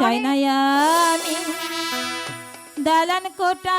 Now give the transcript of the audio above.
চাই না আমি। দালান কোটা।